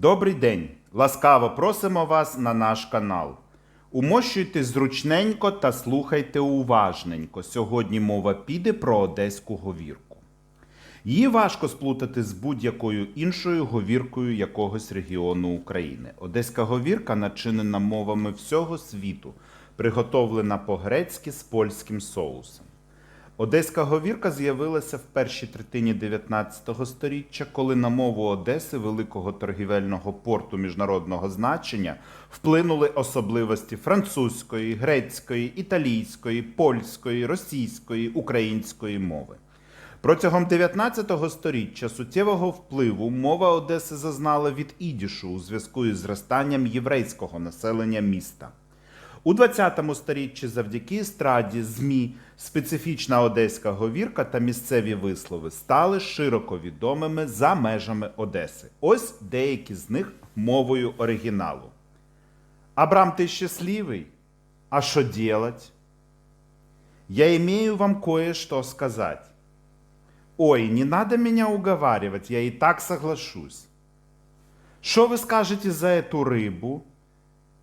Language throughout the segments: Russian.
Добрий день! Ласкаво просимо вас на наш канал. Умощуйте зручненько та слухайте уважненько. Сьогодні мова піде про одеську говірку. Її важко сплутати з будь-якою іншою говіркою якогось регіону України. Одеська говірка начинена мовами всього світу, приготовлена по-грецьки з польським соусом. Одеська говірка з'явилася в першій третині 19 століття, коли на мову Одеси, великого торгівельного порту міжнародного значення, вплинули особливості французької, грецької, італійської, польської, російської, української мови. Протягом 19 століття суттєвого впливу мова Одеси зазнала від ідішу у зв'язку із зростанням єврейського населення міста. У 20 сторіччі завдяки естраді, ЗМІ, специфічна одеська говірка та місцеві вислови стали широко відомими за межами Одеси. Ось деякі з них мовою оригіналу. Абрам, ты счастливый? А что делать? Я имею вам кое-что сказать. Ой, не надо меня уговаривать, я и так соглашусь. Что вы скажете за эту рыбу?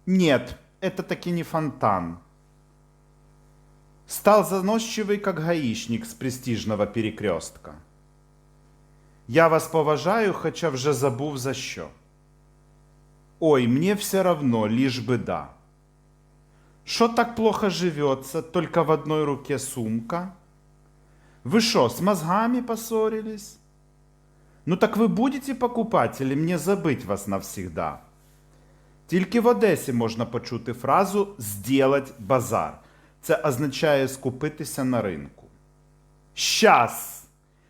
Нет, это таки не фонтан. Стал заносчивый, как гаишник с престижного перекрестка. Я вас поважаю, хоча вже забув за що. Ой, мне все равно, лишь бы да. Что так плохо живется, только в одной руке сумка? Вы что, с мозгами поссорились? Ну так ви будете покупать или мне забыть вас навсегда? Тільки в Одесі можна почути фразу «зділать базар». Це означає скупитися на ринку. Щас!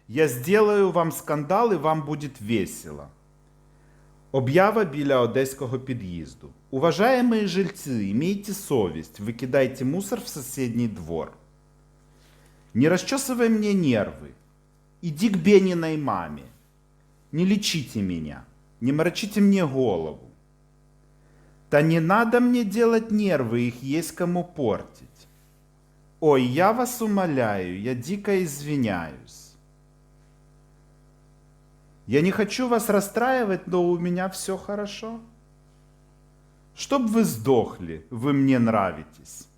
Я сделаю вам скандал і вам буде весело. Об'ява біля одеського під'їзду. Уважаемые жильцы, имейте совесть, выкидайте мусор в соседний двор. Не расчесывай мне нервы. Иди к Бениной маме. Не лечите меня. Не морочите мне голову. Да не надо мне делать нервы, их есть кому портить. Ой, я вас умоляю, я дико извиняюсь. Я не хочу вас расстраивать, но у меня все хорошо. Чтоб вы сдохли, вы мне нравитесь.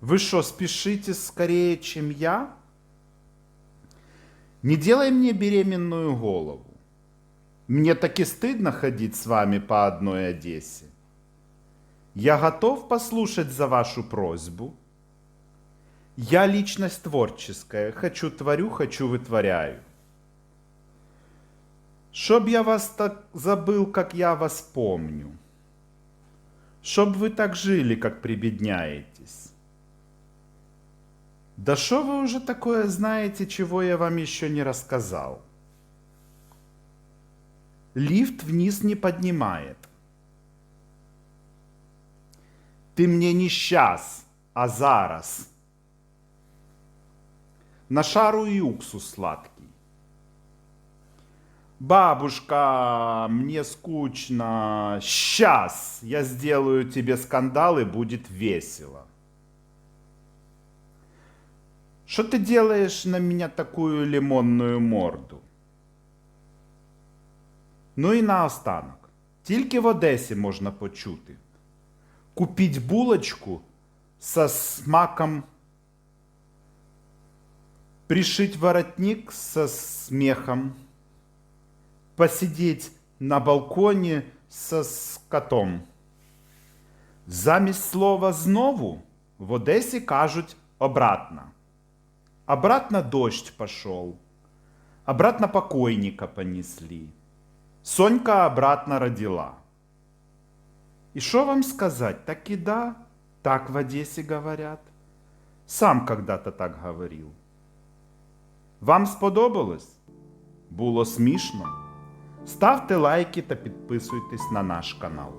Вы что, спешите скорее, чем я? Не делай мне беременную голову. Мне таки стыдно ходить с вами по одной Одессе. Я готов послушать за вашу просьбу. Я личность творческая. Хочу творю, хочу вытворяю. Чтоб я вас так забыл, как я вас помню. Чтоб вы так жили, как прибедняетесь. Да что вы уже такое знаете, чего я вам еще не рассказал? Лифт вниз не поднимает. Ты мне не сейчас, а зараз. На шару и уксус сладкий. Бабушка, мне скучно. Сейчас я сделаю тебе скандал и будет весело. Что ты делаешь на меня такую лимонную морду? Ну і наостанок. Тільки в Одесі можна почути. Купіть булочку со смаком. Пришить воротник со смехом. Посидеть на балконі со скотом. Замість слова знову в Одесі кажуть обратно. Обратно дождь пошел. Обратно покойника понесли. Сонька обратно родила. И что вам сказать? Так и да, так в Одессе говорят. Сам когда-то так говорил. Вам сподобалось? Було смішно? Ставте лайки та підписуйтесь на наш канал.